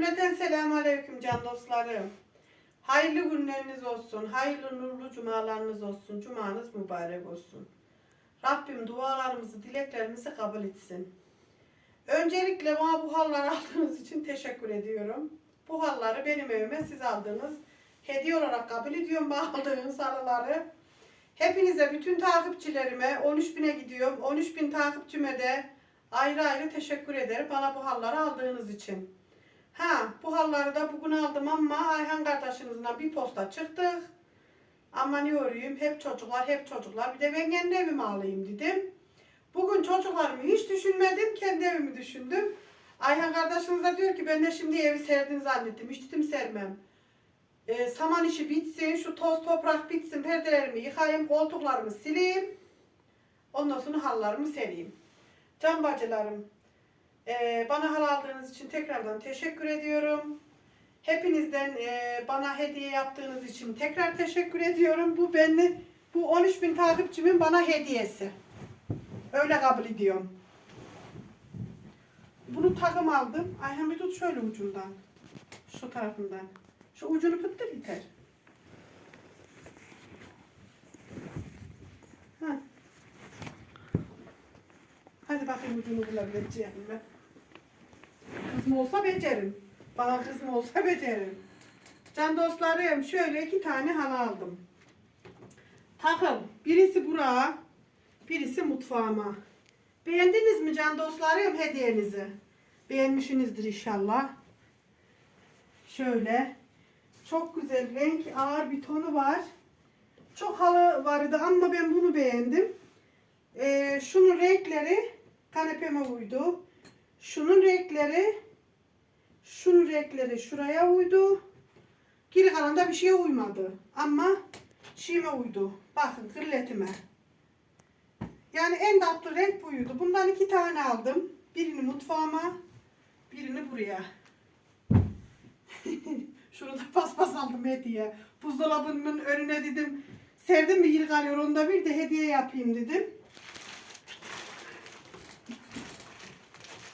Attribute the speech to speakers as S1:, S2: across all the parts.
S1: Cümleten selamun aleyküm can dostlarım. Hayırlı günleriniz olsun. Hayırlı nurlu cumalarınız olsun. Cumanız mübarek olsun. Rabbim dualarımızı, dileklerimizi kabul etsin. Öncelikle bana bu halları aldığınız için teşekkür ediyorum. Bu halları benim evime siz aldınız. Hediye olarak kabul ediyorum bu aldığınız halıları. Hepinize, bütün takipçilerime 13 bine gidiyorum. 13 bin takipçime de ayrı ayrı teşekkür ederim bana bu halları aldığınız için. Ha, bu halları da bugün aldım ama Ayhan kardeşinizle bir posta çıktık. Ama ne öreyim, hep çocuklar, hep çocuklar. Bir de ben kendi evimi alayım dedim. Bugün çocuklarımı hiç düşünmedim, kendi evimi düşündüm. Ayhan kardeşiniz de diyor ki ben de şimdi evi serdin zannettim. Hiç dedim sermem. Ee, saman işi bitsin, şu toz toprak bitsin, perdelerimi yıkayayım, koltuklarımı sileyim. Ondan sonra hallarımı sereyim. Can bacılarım, ee, bana hal aldığınız için tekrardan teşekkür ediyorum. Hepinizden ee, bana hediye yaptığınız için tekrar teşekkür ediyorum. Bu beni, bu 13 bin takipçimin bana hediyesi. Öyle kabul ediyorum. Bunu takım aldım. Ayhan bir tut şöyle ucundan. Şu tarafından. Şu ucunu pıttır yeter. Heh. Hadi bakayım ucunu bulabileceğim mi? Kızım olsa becerim. Bana kızım olsa becerim. Can dostlarım şöyle iki tane halı aldım. Takım. Birisi buraya, birisi mutfağıma. Beğendiniz mi can dostlarım hediyenizi? Beğenmişsinizdir inşallah. Şöyle. Çok güzel renk ağır bir tonu var. Çok halı vardı ama ben bunu beğendim. Ee, şunun renkleri kanepeme uydu. Şunun renkleri şunun renkleri şuraya uydu. Geri kalan da bir şeye uymadı. Ama şeyime uydu. Bakın kırletime. Yani en tatlı renk buydu. Bundan iki tane aldım. Birini mutfağıma, birini buraya. Şunu da paspas aldım hediye. Buzdolabının önüne dedim. Sevdim mi yıl kalıyor onda bir de hediye yapayım dedim.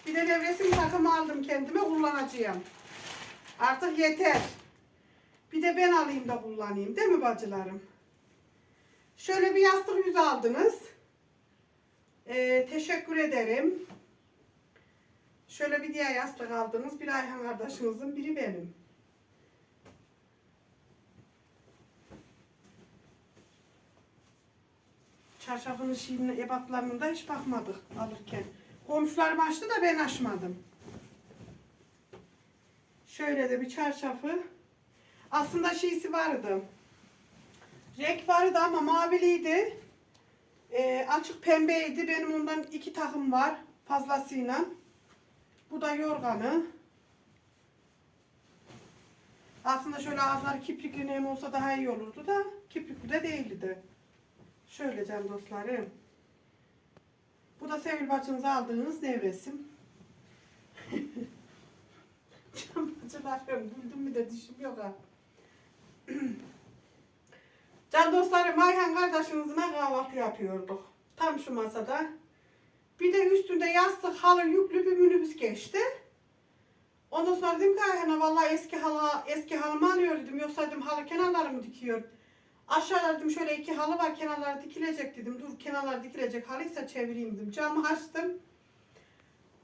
S1: Bir de nevresim takımı aldım kendime kullanacağım. Artık yeter. Bir de ben alayım da kullanayım değil mi bacılarım? Şöyle bir yastık yüzü aldınız. Ee, teşekkür ederim. Şöyle bir diğer yastık aldınız. Bir Ayhan kardeşinizin, biri benim. Çarşafının şeyine, ebatlarına da hiç bakmadık alırken. Komşularım açtı da ben açmadım. Şöyle de bir çarşafı. Aslında şeysi vardı. Renk vardı ama maviliydi. Ee, açık pembeydi. Benim ondan iki takım var fazlasıyla. Bu da yorganı. Aslında şöyle ağızları kiprikli nem olsa daha iyi olurdu da kiprikli de değildi. Şöyle can dostlarım. Bu da Sevil bacınıza aldığınız nevresim. can bacılarım güldüm mü de dişim yok ha. Can dostlarım Ayhan kardeşinizle kahvaltı yapıyorduk. Tam şu masada. Bir de üstünde yastık halı yüklü bir minibüs geçti. Ondan sonra dedim ki Ayhan'a vallahi eski halı, eski halımı alıyor dedim. Yoksa dedim halı kenarlarımı dikiyor. Aşağıda dedim şöyle iki halı var kenarlar dikilecek dedim. Dur kenarlar dikilecek halıysa çevireyim dedim. Camı açtım.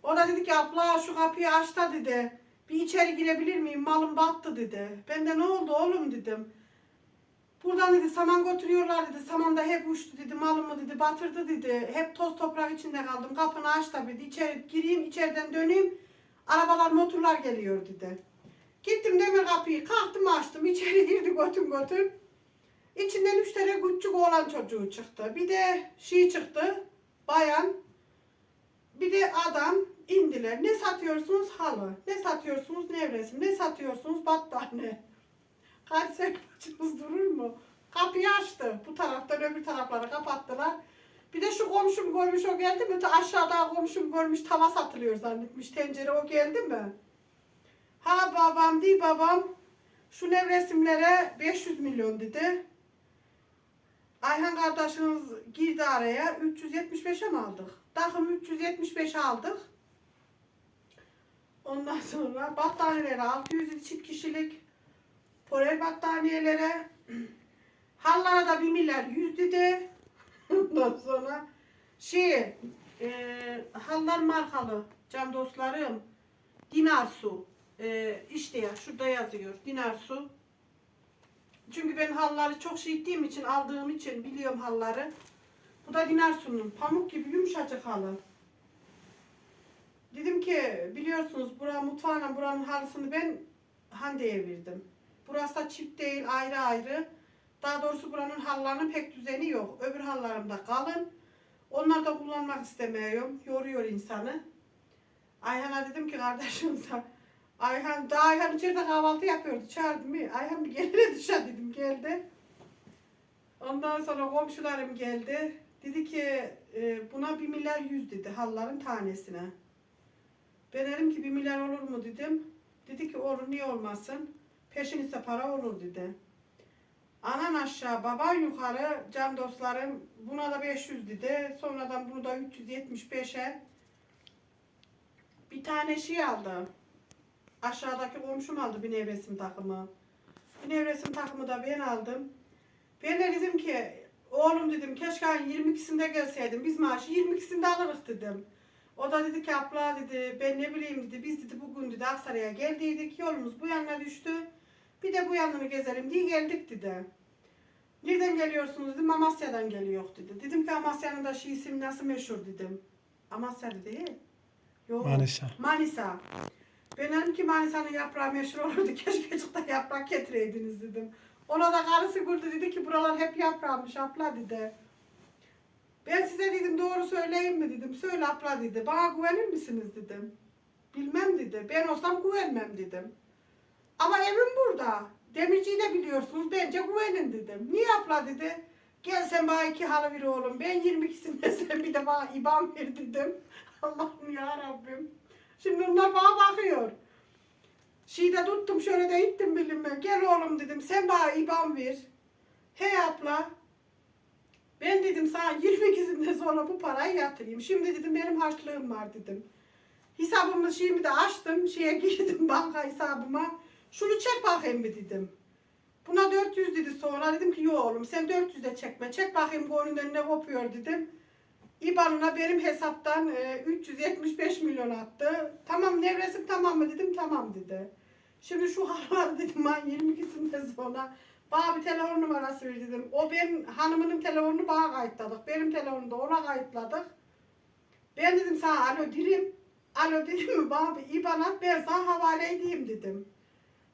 S1: O da dedi ki abla şu kapıyı aç da dedi. Bir içeri girebilir miyim? Malım battı dedi. Ben de ne oldu oğlum dedim. Buradan dedi saman götürüyorlar dedi. Saman da hep uçtu dedi. Malımı dedi batırdı dedi. Hep toz toprak içinde kaldım. Kapını aç da dedi. İçeri gireyim içeriden döneyim. Arabalar motorlar geliyor dedi. Gittim demir kapıyı kalktım açtım. İçeri girdi götüm götüm. İçinden üç tane küçük oğlan çocuğu çıktı. Bir de şey çıktı. Bayan. Bir de adam indiler. Ne satıyorsunuz? Halı. Ne satıyorsunuz? Nevresim. Ne satıyorsunuz? Battaniye. Kanser bacımız durur mu? Kapıyı açtı. Bu taraftan öbür tarafları kapattılar. Bir de şu komşum görmüş o geldi mi? Aşağıda komşum görmüş tava satılıyor zannetmiş. Tencere o geldi mi? Ha babam değil babam. Şu nevresimlere 500 milyon dedi. Ayhan kardeşiniz girdi araya 375'e mi aldık? Takım 375 aldık. Ondan sonra battaniyeleri 600 çift kişilik. Porer battaniyelere. Hallara da 1 milyar 100 dedi. Ondan sonra şey e, hallar markalı can dostlarım. Dinar su. E, işte ya şurada yazıyor. Dinar su. Çünkü ben halları çok şey ettiğim için aldığım için biliyorum halları. Bu da dinar sunun. Pamuk gibi yumuşacık halı. Dedim ki biliyorsunuz bura mutfağına buranın halısını ben Hande'ye verdim. Burası da çift değil ayrı ayrı. Daha doğrusu buranın halılarının pek düzeni yok. Öbür halılarım da kalın. Onları da kullanmak istemiyorum. Yoruyor insanı. Ayhan'a dedim ki kardeşimize Ayhan, daha Ayhan içeride kahvaltı yapıyordu. Çağırdım. Ayhan bir gelene dışarı dedim. Geldi. Ondan sonra komşularım geldi. Dedi ki e, buna bir milyar yüz dedi halların tanesine. Ben dedim ki bir milyar olur mu dedim. Dedi ki olur niye olmasın. Peşin ise para olur dedi. Anan aşağı baban yukarı can dostlarım buna da 500 dedi. Sonradan bunu da 375'e bir tane şey aldı. Aşağıdaki komşum aldı bir nevresim takımı. Bir nevresim takımı da ben aldım. Ben de dedim ki oğlum dedim keşke ayın 22'sinde gelseydin. Biz maaşı 22'sinde alırız dedim. O da dedi ki abla dedi ben ne bileyim dedi biz dedi bugün dedi Aksaray'a geldiydik yolumuz bu yanına düştü. Bir de bu yanını gezelim diye geldik dedi. Nereden geliyorsunuz dedim Amasya'dan geliyor dedi. Dedim ki Amasya'nın da şiisim nasıl meşhur dedim. Amasya dedi. Yok.
S2: Manisa.
S1: Manisa. Ben dedim ki Manisa'nın yaprağı meşhur olurdu. Keşke da yaprak getireydiniz dedim. Ona da karısı güldü dedi ki buralar hep yaprağmış abla dedi. Ben size dedim doğru söyleyeyim mi dedim. Söyle abla dedi. Bana güvenir misiniz dedim. Bilmem dedi. Ben olsam güvenmem dedim. Ama evim burada. Demirciyi de biliyorsunuz. Bence güvenin dedim. Niye abla dedi. Gel sen bana iki halı ver oğlum. Ben 22'sinde sen bir de bana IBAN ver dedim. Allah'ım ya Rabbim. Şimdi onlar bana bakıyor. Şeyde tuttum şöyle de ittim bilinme. Gel oğlum dedim sen bana IBAN ver. He abla. Ben dedim sana 22'sinde sonra bu parayı yatırayım. Şimdi dedim benim harçlığım var dedim. Hesabımı şeyimi de açtım. Şeye girdim banka hesabıma. Şunu çek bakayım bir dedim. Buna 400 dedi sonra. Dedim ki yok oğlum sen 400 de çekme. Çek bakayım bu önünden ne kopuyor dedim. İBAN'ına benim hesaptan e, 375 milyon attı. Tamam nevresim tamam mı dedim tamam dedi. Şimdi şu halılar dedim ben 22'sinde sonra bana bir telefon numarası ver dedim. O ben hanımının telefonunu bana kayıtladık. Benim telefonumu da ona kayıtladık. Ben dedim sana alo dirim. Alo dedim mi bana bir IBAN at ben sana havale edeyim dedim.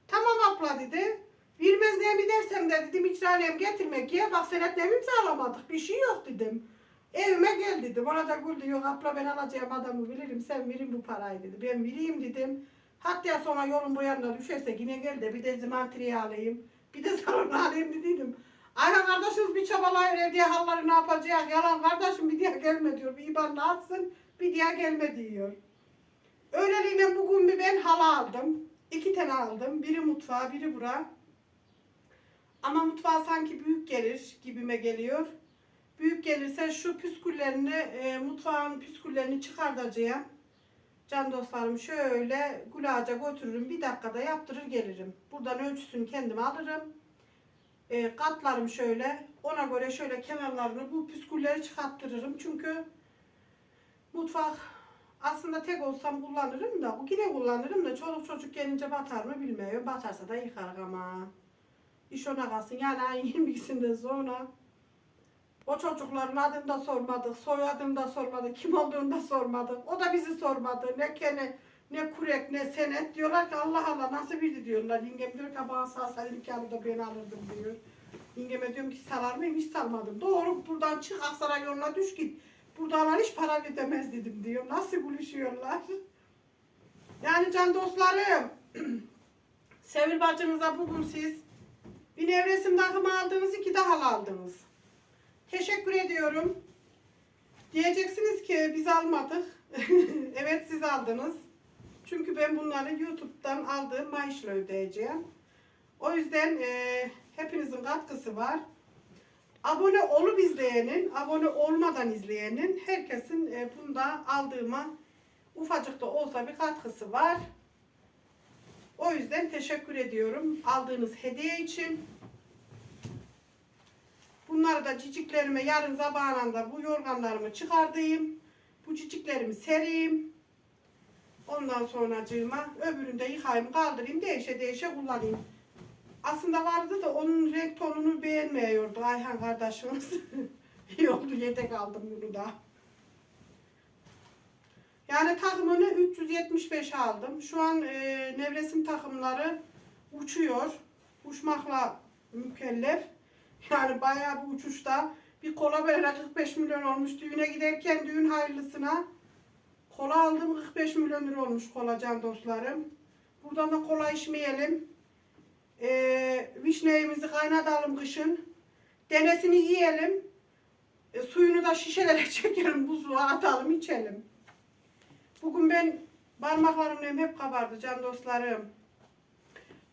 S1: Tamam abla dedi. Ne mi dersem de dedim icraniyem getirmek ya bak senetlerimi imzalamadık bir şey yok dedim. Evime gel dedim. Ona da güldü. Yok abla ben alacağım adamı bilirim. Sen verin bu parayı dedi. Ben vereyim dedim. Hatta sonra yolun bu yanına düşerse yine gel de bir de zimantriye alayım. Bir de salonu alayım dediydim. Ayhan kardeşimiz bir çabalayır evde halları ne yapacak? Yalan kardeşim bir diye gelme diyor. Bir ibanla atsın bir diye gelme diyor. Öyleliğine bugün bir ben halı aldım. İki tane aldım. Biri mutfağa biri bura. Ama mutfağa sanki büyük gelir gibime geliyor. Büyük gelirse şu püsküllerini, e, mutfağın püsküllerini çıkartacağım. Can dostlarım şöyle gulaca götürürüm. Bir dakikada yaptırır gelirim. Buradan ölçüsünü kendim alırım. E, katlarım şöyle. Ona göre şöyle kenarlarını bu püskülleri çıkarttırırım. Çünkü mutfak aslında tek olsam kullanırım da yine kullanırım da çoluk çocuk gelince batar mı bilmiyorum. Batarsa da yıkarım ama. İş ona kalsın. Yani ayın 22'sinde sonra o çocukların adını da sormadık, soyadını da sormadık, kim olduğunu da sormadık. O da bizi sormadı. Ne kene, ne kurek, ne senet. Diyorlar ki Allah Allah nasıl bildi diyorlar. Yengem diyor ki bana salsaydı nikahını da ben alırdım diyor. Yengeme diyorum ki salar mıyım? Hiç salmadım. Doğru buradan çık Aksaray yoluna düş git. Buradalar hiç para ödemez dedim diyor. Nasıl buluşuyorlar? Yani can dostlarım. Sevil bacınıza bugün siz bir nevresim takımı aldınız, iki de hal aldınız. Teşekkür ediyorum. Diyeceksiniz ki biz almadık. evet siz aldınız. Çünkü ben bunları YouTube'dan aldığım maaşla ödeyeceğim. O yüzden e, hepinizin katkısı var. Abone olup izleyenin, abone olmadan izleyenin herkesin e, bunda aldığıma ufacık da olsa bir katkısı var. O yüzden teşekkür ediyorum aldığınız hediye için. Bunları da ciciklerime yarın sabahında bu yorganlarımı çıkardayım. Bu ciciklerimi sereyim. Ondan sonra cığıma öbürünü de yıkayayım kaldırayım değişe değişe kullanayım. Aslında vardı da onun renk tonunu beğenmiyordu Ayhan kardeşimiz. İyi oldu yedek aldım bunu da. Yani takımını 375 aldım. Şu an e, nevresim takımları uçuyor. Uçmakla mükellef. Yani bayağı bir uçuşta. Bir kola böyle 45 milyon olmuş. Düğüne giderken düğün hayırlısına kola aldım 45 milyon lira olmuş kola can dostlarım. Buradan da kola içmeyelim. E, vişneyimizi kaynatalım kışın. Denesini yiyelim. E, suyunu da şişelere çekelim, buzluğa atalım, içelim. Bugün ben parmaklarım hep kabardı can dostlarım.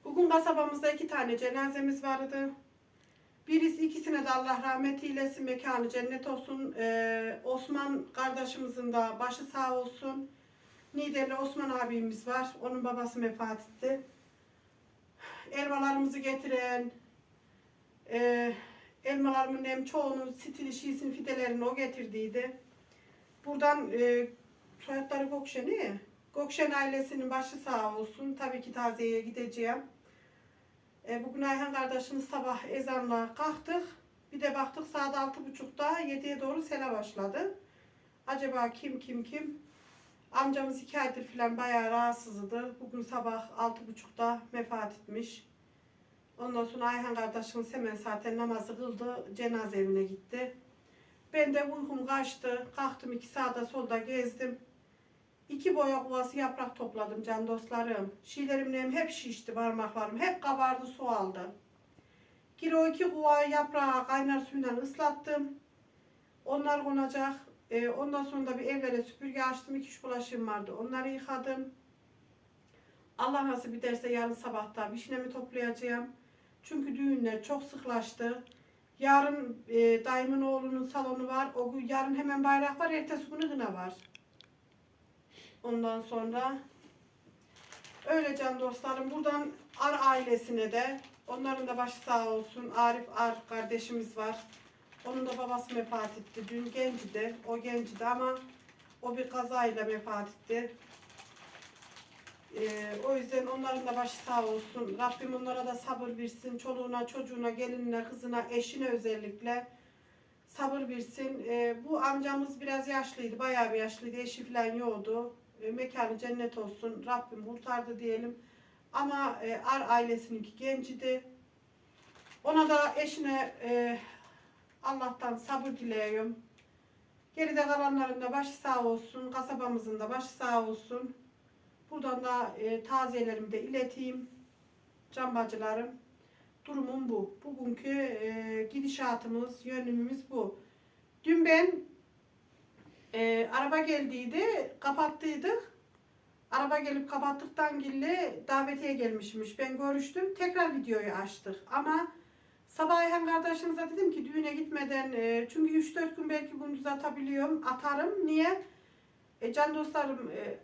S1: Bugün kasabamızda iki tane cenazemiz vardı. Birisi ikisine de Allah rahmet eylesin, mekanı cennet olsun. Ee, Osman kardeşimizin de başı sağ olsun. Niğdeli Osman abimiz var. Onun babası vefat etti. Elmalarımızı getiren, e, elmalarımın hem çoğunun stili şiisin fidelerini o getirdiydi. Buradan e, soyadları Gökşen'i. Gökşen ailesinin başı sağ olsun. Tabii ki taziyeye gideceğim. E, bugün Ayhan kardeşimiz sabah ezanla kalktık. Bir de baktık saat altı buçukta yediye doğru sele başladı. Acaba kim kim kim? Amcamız iki aydır falan bayağı rahatsızdı. Bugün sabah altı buçukta vefat etmiş. Ondan sonra Ayhan kardeşimiz hemen zaten namazı kıldı. Cenaze evine gitti. Ben de uykum kaçtı. Kalktım iki sağda solda gezdim. İki boya kovası yaprak topladım can dostlarım. Şiilerimle hep şişti parmaklarım. Hep kabardı su aldı. Geri o iki kova yaprağı kaynar suyla ıslattım. Onlar konacak. Ee, ondan sonra da bir evlere süpürge açtım. İki üç bulaşığım vardı. Onları yıkadım. Allah nasip ederse yarın sabahta vişnemi toplayacağım. Çünkü düğünler çok sıklaştı. Yarın e, dayımın oğlunun salonu var. O gün yarın hemen bayrak var. Ertesi günü kına var. Ondan sonra öyle can dostlarım. Buradan Ar ailesine de onların da başı sağ olsun. Arif Ar kardeşimiz var. Onun da babası vefat etti. Dün gencidi. O gencidi ama o bir kazayla vefat etti. Ee, o yüzden onların da başı sağ olsun. Rabbim onlara da sabır versin. Çoluğuna, çocuğuna, gelinine, kızına, eşine özellikle sabır versin. Ee, bu amcamız biraz yaşlıydı. Bayağı bir yaşlıydı. Eşi falan yoktu. Ee, mekanı cennet olsun. Rabbim kurtardı diyelim. Ama e, Ar ailesininki gencidi. Ona da eşine e, Allah'tan sabır diliyorum. Geride kalanların da başı sağ olsun. Kasabamızın da başı sağ olsun. Buradan da e, taziyelerimi de ileteyim. Can bacılarım. Durumum bu. Bugünkü e, gidişatımız, yönümümüz bu. Dün ben e, araba geldiydi, kapattıydık. Araba gelip kapattıktan gille davetiye gelmişmiş. Ben görüştüm. Tekrar videoyu açtık. Ama sabah Ayhan kardeşinize dedim ki düğüne gitmeden e, çünkü 3-4 gün belki bunu atabiliyorum. Atarım. Niye? E, can dostlarım e,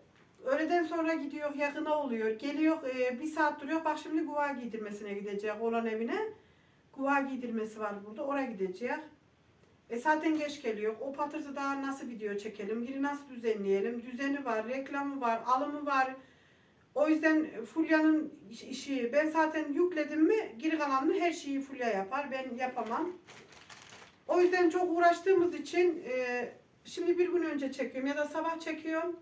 S1: öğleden sonra gidiyor yakına oluyor. Geliyor e, bir saat duruyor. Bak şimdi guva giydirmesine gidecek olan evine. Guva giydirmesi var burada. Oraya gidecek. E zaten geç geliyor. O patırtı daha nasıl video çekelim? Geri nasıl düzenleyelim? Düzeni var, reklamı var, alımı var. O yüzden Fulya'nın iş- işi ben zaten yükledim mi geri kalanını her şeyi Fulya yapar. Ben yapamam. O yüzden çok uğraştığımız için e, şimdi bir gün önce çekiyorum ya da sabah çekiyorum.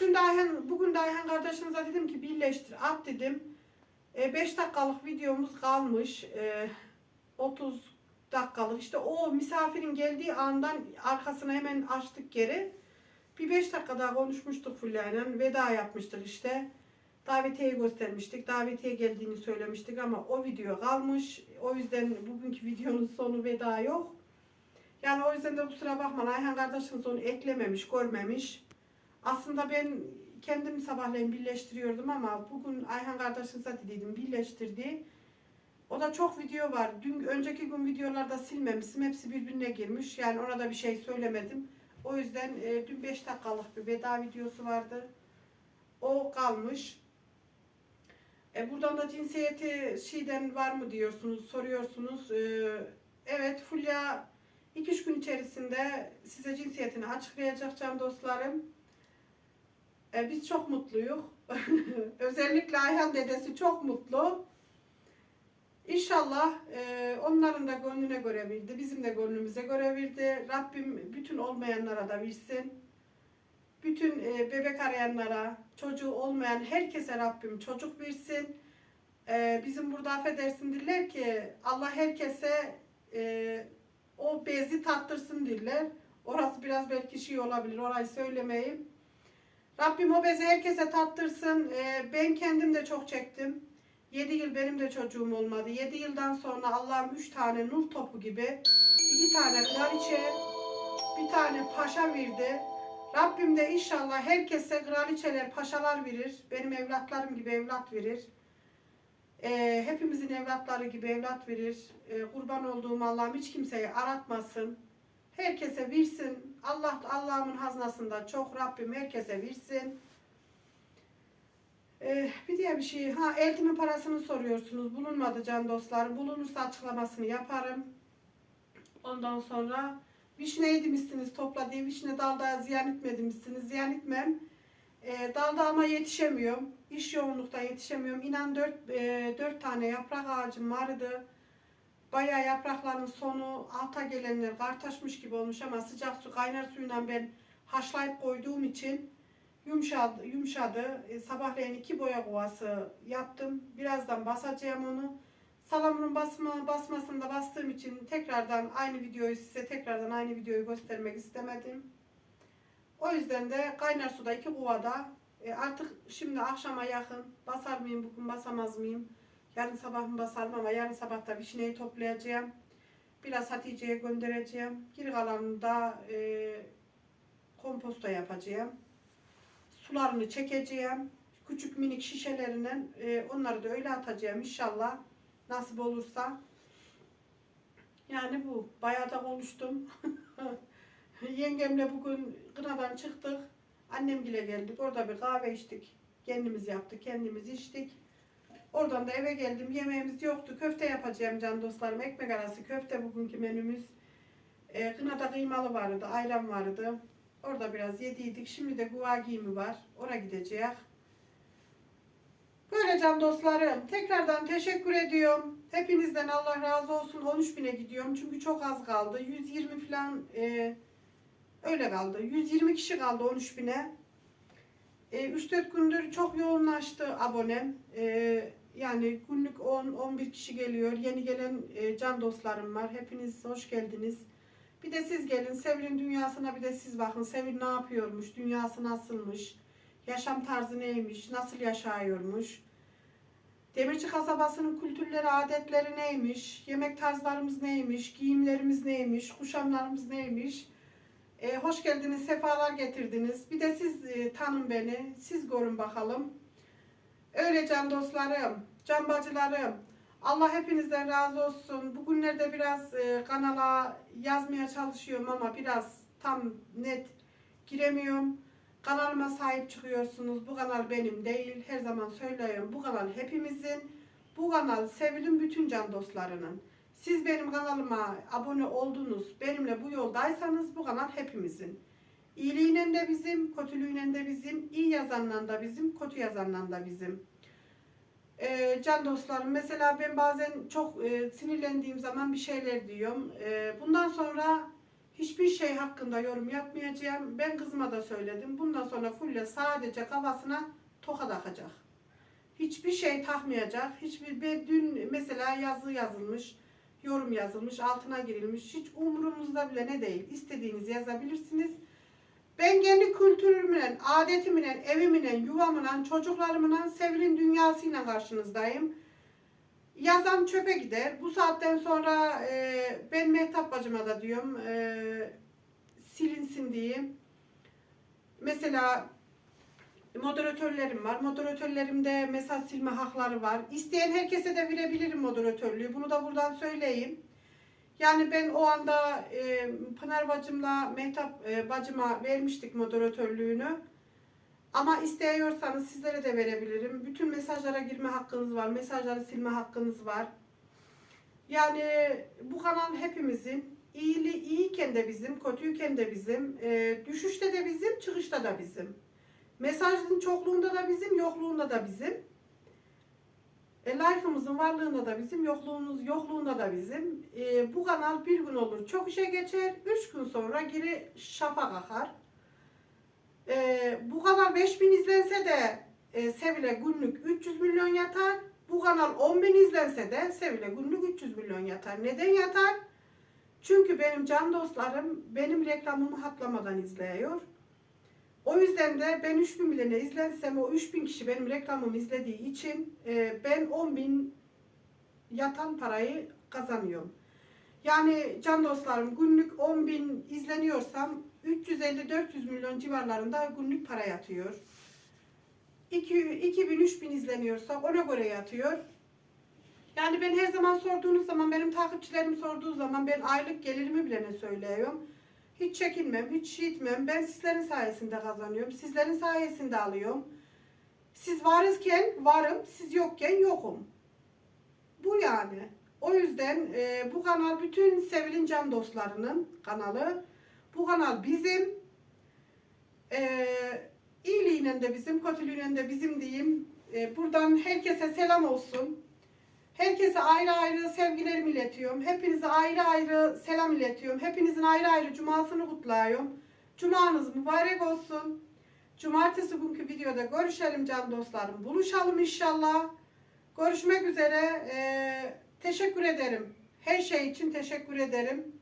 S1: Dün de Ayhan, bugün de Ayhan kardeşimize dedim ki birleştir at dedim. 5 dakikalık videomuz kalmış. E, 30 dakikalık işte o misafirin geldiği andan arkasına hemen açtık geri. Bir 5 dakika daha konuşmuştuk Fulya'yla. Veda yapmıştık işte. Davetiyeyi göstermiştik. Davetiye geldiğini söylemiştik ama o video kalmış. O yüzden bugünkü videonun sonu veda yok. Yani o yüzden de kusura bakma Ayhan kardeşimiz onu eklememiş, görmemiş. Aslında ben kendim sabahleyin birleştiriyordum ama bugün Ayhan kardeşimize dediydim birleştirdi. O da çok video var. Dün önceki gün videolarda silmemişim. Hepsi birbirine girmiş. Yani ona da bir şey söylemedim. O yüzden e, dün 5 dakikalık bir veda videosu vardı. O kalmış. E, buradan da cinsiyeti şeyden var mı diyorsunuz, soruyorsunuz. E, evet Fulya 2-3 gün içerisinde size cinsiyetini açıklayacak can dostlarım. E, biz çok mutluyuz. Özellikle Ayhan dedesi çok mutlu. İnşallah e, onların da gönlüne göre bildi, bizim de gönlümüze göre bildi. Rabbim bütün olmayanlara da bilsin. Bütün e, bebek arayanlara, çocuğu olmayan herkese Rabbim çocuk versin. E, bizim burada affedersin diller ki Allah herkese e, o bezi tattırsın diller. Orası biraz belki şey olabilir, orayı söylemeyeyim. Rabbim o bezi herkese tattırsın. E, ben kendim de çok çektim. 7 yıl benim de çocuğum olmadı. 7 yıldan sonra Allah'ım 3 tane nur topu gibi, 2 tane kraliçe, bir tane paşa verdi. Rabbim de inşallah herkese kraliçeler, paşalar verir. Benim evlatlarım gibi evlat verir. Ee, hepimizin evlatları gibi evlat verir. Ee, kurban olduğum Allah'ım hiç kimseyi aratmasın. Herkese versin. Allah Allah'ımın haznasında çok Rabbim herkese versin. Ee, bir diğer bir şey. Ha eltimin parasını soruyorsunuz. Bulunmadı can dostlar. Bulunursa açıklamasını yaparım. Ondan sonra vişne yedirmişsiniz topladığı vişne dalda ziyan etmemişsiniz. Ziyan etmem. Ee, dalda ama yetişemiyorum. İş yoğunlukta yetişemiyorum. İnan dört, e, dört tane yaprak ağacım vardı. Bayağı yaprakların sonu alta gelenler kartaşmış gibi olmuş ama sıcak su kaynar suyla ben haşlayıp koyduğum için yumuşadı. yumuşadı. E, sabahleyin iki boya kovası yaptım. Birazdan basacağım onu. Salamurun basma, basmasında bastığım için tekrardan aynı videoyu size tekrardan aynı videoyu göstermek istemedim. O yüzden de kaynar suda iki kovada e, artık şimdi akşama yakın basar mıyım bugün basamaz mıyım? Yarın sabah mı basarım ama yarın sabah da vişneyi toplayacağım. Biraz Hatice'ye göndereceğim. Geri kalanını da e, komposta yapacağım. Sularını çekeceğim. Küçük minik şişelerinden e, onları da öyle atacağım inşallah. Nasip olursa. Yani bu. Bayağı da konuştum. Yengemle bugün kınadan çıktık. Annemgile geldik. Orada bir kahve içtik. Kendimiz yaptık. Kendimiz içtik. Oradan da eve geldim. Yemeğimiz yoktu. Köfte yapacağım can dostlarım. Ekmek arası köfte bugünkü menümüz. E, kınada kıymalı vardı. Ayran vardı. Orada biraz yediydik. Şimdi de guva giyimi var. Oraya gideceğiz. Böyle can dostlarım. Tekrardan teşekkür ediyorum. Hepinizden Allah razı olsun. 13 bine gidiyorum. Çünkü çok az kaldı. 120 falan e, öyle kaldı. 120 kişi kaldı 13 bine. E, 3-4 gündür çok yoğunlaştı abonem. E, yani günlük 10-11 kişi geliyor. Yeni gelen e, can dostlarım var. Hepiniz hoş geldiniz. Bir de siz gelin. Sevil'in dünyasına bir de siz bakın. Sevil ne yapıyormuş? Dünyası nasılmış? Yaşam tarzı neymiş? Nasıl yaşıyormuş? Demirci kasabasının kültürleri, adetleri neymiş? Yemek tarzlarımız neymiş? Giyimlerimiz neymiş? Kuşamlarımız neymiş? Ee, hoş geldiniz, sefalar getirdiniz. Bir de siz e, tanın beni, siz görün bakalım. Öyle can dostlarım, can bacılarım. Allah hepinizden razı olsun. Bugünlerde biraz e, kanala yazmaya çalışıyorum ama biraz tam net giremiyorum. Kanalıma sahip çıkıyorsunuz. Bu kanal benim değil. Her zaman söylüyorum. Bu kanal hepimizin. Bu kanal sevilen bütün can dostlarının. Siz benim kanalıma abone oldunuz. Benimle bu yoldaysanız bu kanal hepimizin. İyiliğiyle de bizim, kötülüğüyle de bizim, iyi yazanla da bizim, kötü yazanla da bizim. Ee, can dostlarım mesela ben bazen çok e, sinirlendiğim zaman bir şeyler diyorum. Ee, bundan sonra hiçbir şey hakkında yorum yapmayacağım. Ben kızıma da söyledim. Bundan sonra Fulya sadece kafasına toka takacak. Hiçbir şey takmayacak. Hiçbir ben dün mesela yazı yazılmış, yorum yazılmış, altına girilmiş. Hiç umurumuzda bile ne değil. İstediğinizi yazabilirsiniz. Ben kendi kültürümle, adetimle, evimle, yuvamla, çocuklarımla, Sevil'in dünyasıyla karşınızdayım. Yazan çöpe gider. Bu saatten sonra e, ben Mehtap bacıma da diyorum e, silinsin diyeyim. Mesela moderatörlerim var. Moderatörlerimde mesaj silme hakları var. İsteyen herkese de verebilirim moderatörlüğü. Bunu da buradan söyleyeyim. Yani ben o anda e, Pınar bacımla Mehtap e, bacıma vermiştik moderatörlüğünü. Ama isteyorsanız sizlere de verebilirim. Bütün mesajlara girme hakkınız var. Mesajları silme hakkınız var. Yani bu kanal hepimizin. İyili, iyiyken de bizim, kötüyken de bizim, e, düşüşte de bizim, çıkışta da bizim. Mesajın çokluğunda da bizim, yokluğunda da bizim. E, like'ımızın varlığında da bizim, yokluğumuz yokluğunda da bizim. E, bu kanal bir gün olur çok işe geçer, üç gün sonra geri şafak akar. E, bu kanal 5000 izlense de e, Sevil'e günlük 300 milyon yatar. Bu kanal 10 bin izlense de Sevil'e günlük 300 milyon yatar. Neden yatar? Çünkü benim can dostlarım benim reklamımı hatlamadan izliyor. O yüzden de ben 3000 bile izlensem o 3000 kişi benim reklamımı izlediği için e, ben 10 bin yatan parayı kazanıyorum. Yani can dostlarım günlük 10 bin izleniyorsam 350-400 milyon civarlarında günlük para yatıyor. 2000-3000 izleniyorsa ona göre yatıyor. Yani ben her zaman sorduğunuz zaman, benim takipçilerim sorduğu zaman ben aylık gelirimi bile ne söylüyorum. Hiç çekinmem, hiç şey etmem. Ben sizlerin sayesinde kazanıyorum. Sizlerin sayesinde alıyorum. Siz varızken varım, siz yokken yokum. Bu yani. O yüzden e, bu kanal bütün Sevil'in can dostlarının kanalı. Bu kanal bizim. E, iyiliğinin de bizim, kötülüğünün de bizim diyeyim. E, buradan herkese selam olsun. Herkese ayrı ayrı sevgilerimi iletiyorum. Hepinize ayrı ayrı selam iletiyorum. Hepinizin ayrı ayrı cumasını kutluyorum. Cumanız mübarek olsun. Cumartesi günkü videoda görüşelim can dostlarım. Buluşalım inşallah. Görüşmek üzere. Ee, teşekkür ederim. Her şey için teşekkür ederim.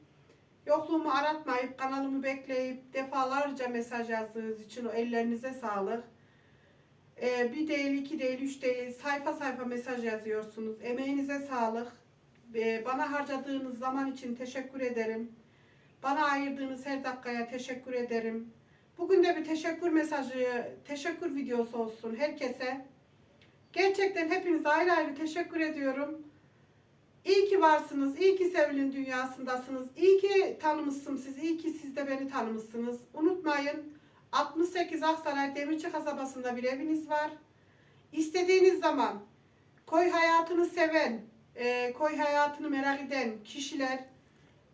S1: Yokluğumu aratmayıp kanalımı bekleyip defalarca mesaj yazdığınız için o ellerinize sağlık. Ee, bir değil, iki değil, üç değil, sayfa sayfa mesaj yazıyorsunuz. Emeğinize sağlık. Ee, bana harcadığınız zaman için teşekkür ederim. Bana ayırdığınız her dakikaya teşekkür ederim. Bugün de bir teşekkür mesajı, teşekkür videosu olsun herkese. Gerçekten hepinize ayrı ayrı teşekkür ediyorum. İyi ki varsınız, iyi ki Sevil'in dünyasındasınız, iyi ki tanımışsın siz, iyi ki siz de beni tanımışsınız. Unutmayın, 68 Aksaray Demirci kasabasında bir eviniz var. İstediğiniz zaman koy hayatını seven, e, koy hayatını merak eden kişiler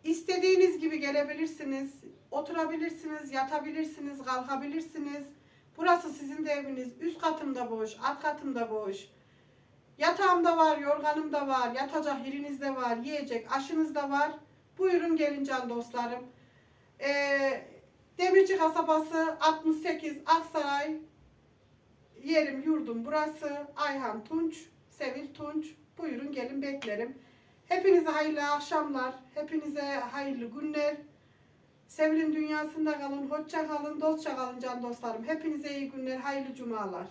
S1: istediğiniz gibi gelebilirsiniz, oturabilirsiniz, yatabilirsiniz, kalkabilirsiniz. Burası sizin de eviniz. Üst katım da boş, alt katım da boş. Yatağım da var, yorganım da var, yatacak yeriniz de var, yiyecek aşınız da var. Buyurun gelin can dostlarım. Ee, Demirci kasabası 68 Aksaray. Yerim yurdum burası. Ayhan Tunç Sevil Tunç. Buyurun gelin beklerim. Hepinize hayırlı akşamlar. Hepinize hayırlı günler. Sevil'in dünyasında kalın hoşça kalın dostça kalın can dostlarım. Hepinize iyi günler hayırlı cumalar